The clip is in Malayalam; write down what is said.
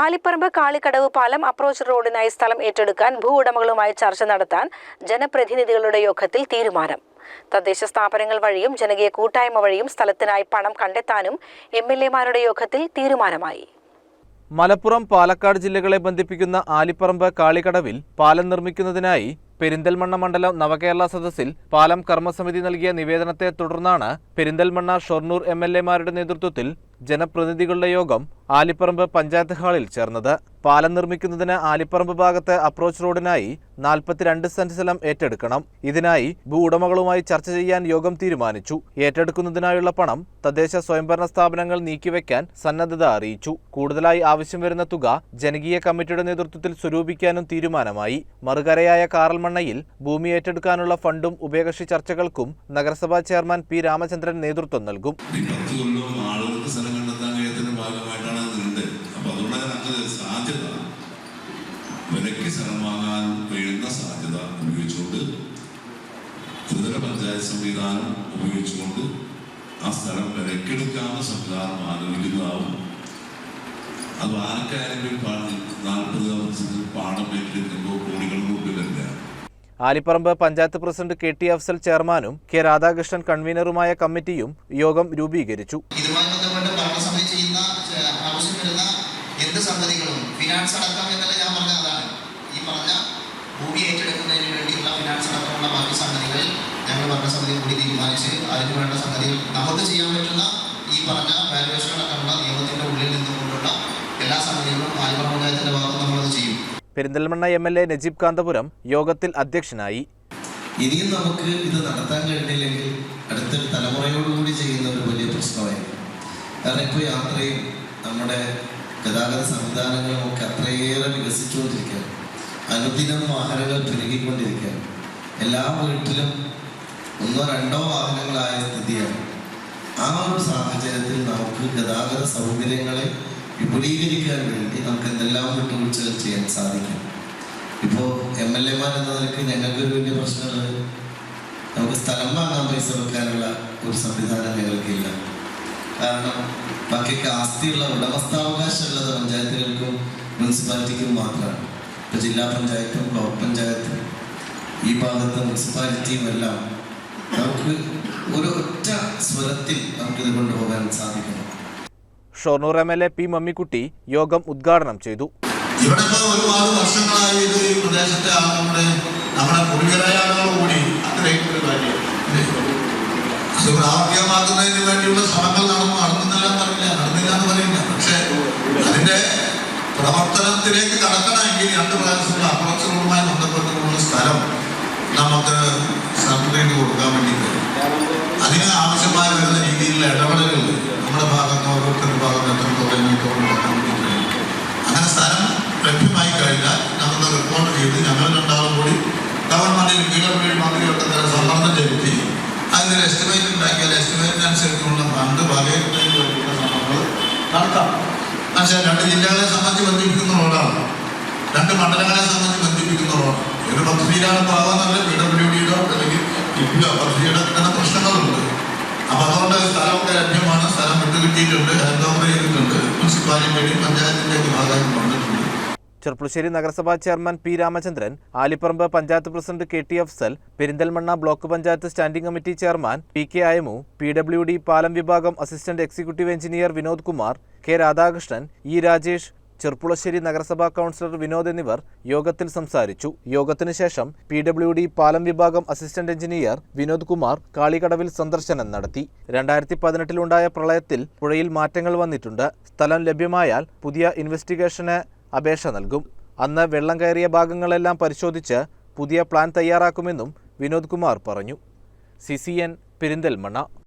ആലിപ്പറമ്പ് കാളിക്കടവ് പാലം അപ്രോച്ച് റോഡിനായി സ്ഥലം ഏറ്റെടുക്കാൻ ഭൂ ഉടമകളുമായി ചർച്ച നടത്താൻ ജനപ്രതിനിധികളുടെ യോഗത്തിൽ തീരുമാനം. തദ്ദേശ സ്ഥാപനങ്ങൾ വഴിയും ജനകീയ കൂട്ടായ്മ വഴിയും സ്ഥലത്തിനായി പണം കണ്ടെത്താനും എം എൽ എമാരുടെ യോഗത്തിൽ തീരുമാനമായി. മലപ്പുറം പാലക്കാട് ജില്ലകളെ ബന്ധിപ്പിക്കുന്ന ആലിപ്പറമ്പ് കാളിക്കടവിൽ പാലം നിർമ്മിക്കുന്നതിനായി പെരിന്തൽമണ്ണ മണ്ഡലം നവകേരള സദസ്സിൽ പാലം കർമ്മസമിതി നൽകിയ നിവേദനത്തെ തുടർന്നാണ് പെരിന്തൽമണ്ണ ഷൊർണൂർ എം എൽ എമാരുടെ നേതൃത്വത്തിൽ ജനപ്രതിനിധികളുടെ യോഗം ആലിപ്പറമ്പ് പഞ്ചായത്ത് ഹാളിൽ ചേർന്നത്. പാലം നിർമ്മിക്കുന്നതിന് ആലിപ്പറമ്പ് ഭാഗത്ത് അപ്രോച്ച് റോഡിനായി നാൽപ്പത്തിരണ്ട് സെന്റ് സ്ഥലം ഏറ്റെടുക്കണം. ഇതിനായി ഭൂ ഉടമകളുമായി ചർച്ച ചെയ്യാൻ യോഗം തീരുമാനിച്ചു. ഏറ്റെടുക്കുന്നതിനായുള്ള പണം തദ്ദേശ സ്വയംഭരണ സ്ഥാപനങ്ങൾ നീക്കിവെക്കാൻ സന്നദ്ധത അറിയിച്ചു. കൂടുതലായി ആവശ്യം വരുന്ന തുക ജനകീയ കമ്മിറ്റിയുടെ നേതൃത്വത്തിൽ സ്വരൂപിക്കാനും തീരുമാനമായി. മറുകരയായ കാറൽമണ്ണയിൽ ഭൂമി ഏറ്റെടുക്കാനുള്ള ഫണ്ടും ഉഭയകക്ഷി ചർച്ചകൾക്കും നഗരസഭാ ചെയർമാൻ പി രാമചന്ദ്രൻ നേതൃത്വം നൽകും. നമുക്ക് സാധ്യത. വിലയ്ക്ക് സ്ഥലം വാങ്ങാൻ കഴിയുന്ന സാധ്യത ഉപയോഗിച്ചുകൊണ്ട് ത്രിതല പഞ്ചായത്ത് സംവിധാനം ഉപയോഗിച്ചുകൊണ്ട് ആ സ്ഥലം വിലക്കെടുക്കാവുന്ന സംവിധാനം ആലോചിക്കുന്നതാവും. അത് ആർക്കായാലും നാൽപ്പത് ദിവസത്തിൽ പാടം കോടികളുടെ മുമ്പിലല്ല Alipparamba panchayat president K T Afsal ചെയർമാനും കെ രാധാകൃഷ്ണൻ കൺവീനറുമായ കമ്മിറ്റിയും യോഗം രൂപീകരിച്ചു ഇതുമായി ബന്ധപ്പെട്ട് ഭരണസമിതി ചെയ്യുന്ന ഏഹ്, ആവശ്യം വരുന്ന എന്ത് സംഗതികളും ഫിനാൻസ് അടക്കം എന്നല്ല ഞാൻ പറഞ്ഞ അതാണ്. ഈ പറഞ്ഞ ഭൂമി ഏറ്റെടുക്കുന്നതിന് വേണ്ടിയുള്ള ഫിനാൻസ് അടക്കമുള്ള ബാക്കി സംഗതികൾ ഞങ്ങൾ ഭരണസമിതി കൂടി തീരുമാനിച്ച് അതിന് വേണ്ട സംഗതികൾ നമുക്ക് ചെയ്യാൻ പറ്റുന്ന ഈ പറഞ്ഞ വാലുവേഷൻ അടക്കമുള്ള നിയമത്തിന്റെ ഉള്ളിൽ നിന്നുകൊണ്ടുള്ള എല്ലാ സംഗതികളും ആലുവ പഞ്ചായത്തിന്റെ ഭാഗത്ത് നമ്മളത് ചെയ്യും. Perinthalmanna M L A Najeeb Kanthapuram യോഗത്തിൽ അധ്യക്ഷനായി. ഇനിയും നമുക്ക് ഇത് നടത്താൻ കഴിഞ്ഞില്ലെങ്കിൽ അടുത്തൊരു തലമുറയോടുകൂടി ചെയ്യുന്ന ഒരു വലിയ പ്രശ്നമായിരിക്കും. കാരണം ഇപ്പോൾ യാത്രയും നമ്മുടെ ഗതാഗത സംവിധാനങ്ങളും ഒക്കെ അത്രയേറെ വികസിച്ചുകൊണ്ടിരിക്കുകയാണ്. അനുദിനം വാഹനങ്ങൾ പെരുകിക്കൊണ്ടിരിക്കുകയാണ്. എല്ലാ വീട്ടിലും ഒന്നോ രണ്ടോ വാഹനങ്ങളായ സ്ഥിതിയാണ്. ആ ഒരു സാഹചര്യത്തിൽ നമുക്ക് ഗതാഗത സൗകര്യങ്ങളെ വിപുലീകരിക്കാൻ വേണ്ടി നമുക്ക് എന്തെല്ലാം വിട്ടുവീഴ്ചകൾ ചെയ്യാൻ സാധിക്കും? ഇപ്പോൾ എം എൽ എമാർ എന്ന നിലയ്ക്ക് ഞങ്ങൾക്കൊരു വലിയ പ്രശ്നമുള്ളത് നമുക്ക് സ്ഥലം വാങ്ങാൻ പൈസ വെക്കാനുള്ള ഒരു സംവിധാനം ഞങ്ങൾക്കില്ല. കാരണം ബാക്കിയൊക്കെ ആസ്തിയുള്ള ഉടമസ്ഥാവകാശമുള്ളത് പഞ്ചായത്തുകൾക്കും മുനിസിപ്പാലിറ്റിക്കും മാത്രമാണ്. ഇപ്പോൾ ജില്ലാ പഞ്ചായത്തും ബ്ലോക്ക് പഞ്ചായത്തും ഈ ഭാഗത്ത് മുനിസിപ്പാലിറ്റിയും എല്ലാം നമുക്ക് ഒരു ഒറ്റ സ്വരത്തിൽ നമുക്കിത് കൊണ്ടുപോകാൻ സാധിക്കണം Shoranur M L A P Mammikutty യോഗം ഉദ്ഘാടനം ചെയ്തു. ഇവിടെ ഇപ്പോൾ ഒരുപാട് വർഷങ്ങളായി ഇത് ഈ പ്രദേശത്തെ ആളുകളുടെ നമ്മുടെ പൂർവികരായ ആളുകൾ കൂടി ആഗ്രഹിക്കുന്ന ഒരു കാര്യമാണ് അത് വേണ്ടിയുള്ള ശ്രമങ്ങൾ നടന്നു. നടന്നില്ല പറയില്ല നടന്നില്ല. എന്ന് പറയില്ല പക്ഷേ അതിന്റെ പ്രവർത്തനത്തിലേക്ക് കടക്കണമെങ്കിൽ രണ്ട് പ്രാവശ്യമുള്ള അപ്രോച്ചുകളുമായി ബന്ധപ്പെട്ടുള്ള സ്ഥലം നമുക്ക് സർട്ടിഫിക്കറ്റ് കൊടുക്കാൻ വേണ്ടിയിട്ട് അതിന് ആവശ്യമായ വരുന്ന രീതിയിലുള്ള ഇടപെടലുകൾ നമ്മുടെ ഭാഗത്ത് ഓരോരുത്തരുടെ ഭാഗത്ത് എത്രത്തോളം അങ്ങനെ സ്ഥലം ലഭ്യമായി കഴിഞ്ഞാൽ നമുക്ക് റിപ്പോർട്ട് ചെയ്ത് ഞങ്ങൾ രണ്ടാളും കൂടി ഗവൺമെന്റിൽ പീഡബ്ല്യു മന്ത്രിയൊക്കെ തന്നെ സമ്മർദ്ദം ചെലുത്തി അതിനൊരു എസ്റ്റിമേറ്റ് ഉണ്ടാക്കിയാൽ എസ്റ്റിമേറ്റിനനുസരിച്ചുള്ള ഫണ്ട് വകയിരുന്നതിന് വേണ്ടിയുള്ള ശ്രമങ്ങൾ നടത്താം. പക്ഷേ രണ്ട് ജില്ലകളെ സംബന്ധിച്ച് ബന്ധിപ്പിക്കുന്ന റോഡാണ്. രണ്ട് മണ്ഡലങ്ങളെ സംബന്ധിച്ച് ബന്ധിപ്പിക്കുന്ന റോഡ് ഒരു പദ്ധതിയിലാണ് പോകാന്നുള്ള പി ഡബ്ല്യു ഡിയുടെ അല്ലെങ്കിൽ ടിപ്പിയോ പദ്ധതിയുടെ കിട്ടുന്ന പ്രശ്നങ്ങളുണ്ട്. അപ്പം അതുകൊണ്ട് സ്ഥലമൊക്കെ ലഭ്യമാണ്. സ്ഥലം വിട്ടുകിട്ടിയിട്ടുണ്ട്. ഹാൻഡ് ഓവർ ചെയ്തിട്ടുണ്ട്. മുനിസിപ്പാലിറ്റിയുടെയും പഞ്ചായത്തിന്റെയും ഭാഗമായി കൊണ്ടിട്ടുണ്ട് ചെർപ്പുളശ്ശേരി നഗരസഭാ chairman P Ramachandran Alipparamba panchayat president K T Afsal Perinthalmanna block panchayat standing committee chairman P K Ayamu P W D പാലം വിഭാഗം assistant executive engineer Vinod Kumar K Radhakrishnan E Rajesh Cherpulassery നഗരസഭാ കൗൺസിലർ വിനോദ് എന്നിവർ യോഗത്തിൽ സംസാരിച്ചു. യോഗത്തിന് ശേഷം പി ഡബ്ല്യു ഡി പാലം വിഭാഗം അസിസ്റ്റന്റ് എഞ്ചിനീയർ വിനോദ് കുമാർ കാളികടവിൽ സന്ദർശനം നടത്തി. രണ്ടായിരത്തി പതിനെട്ടിലുണ്ടായ പ്രളയത്തിൽ പുഴയിൽ മാറ്റങ്ങൾ വന്നിട്ടുണ്ട്. സ്ഥലം ലഭ്യമായാൽ പുതിയ ഇൻവെസ്റ്റിഗേഷന് അപേക്ഷ നൽകും. അന്ന് വെള്ളം കയറിയ ഭാഗങ്ങളെല്ലാം പരിശോധിച്ച് പുതിയ പ്ലാൻ തയ്യാറാക്കുമെന്നും വിനോദ് കുമാർ പറഞ്ഞു. C C N Perinthalmanna.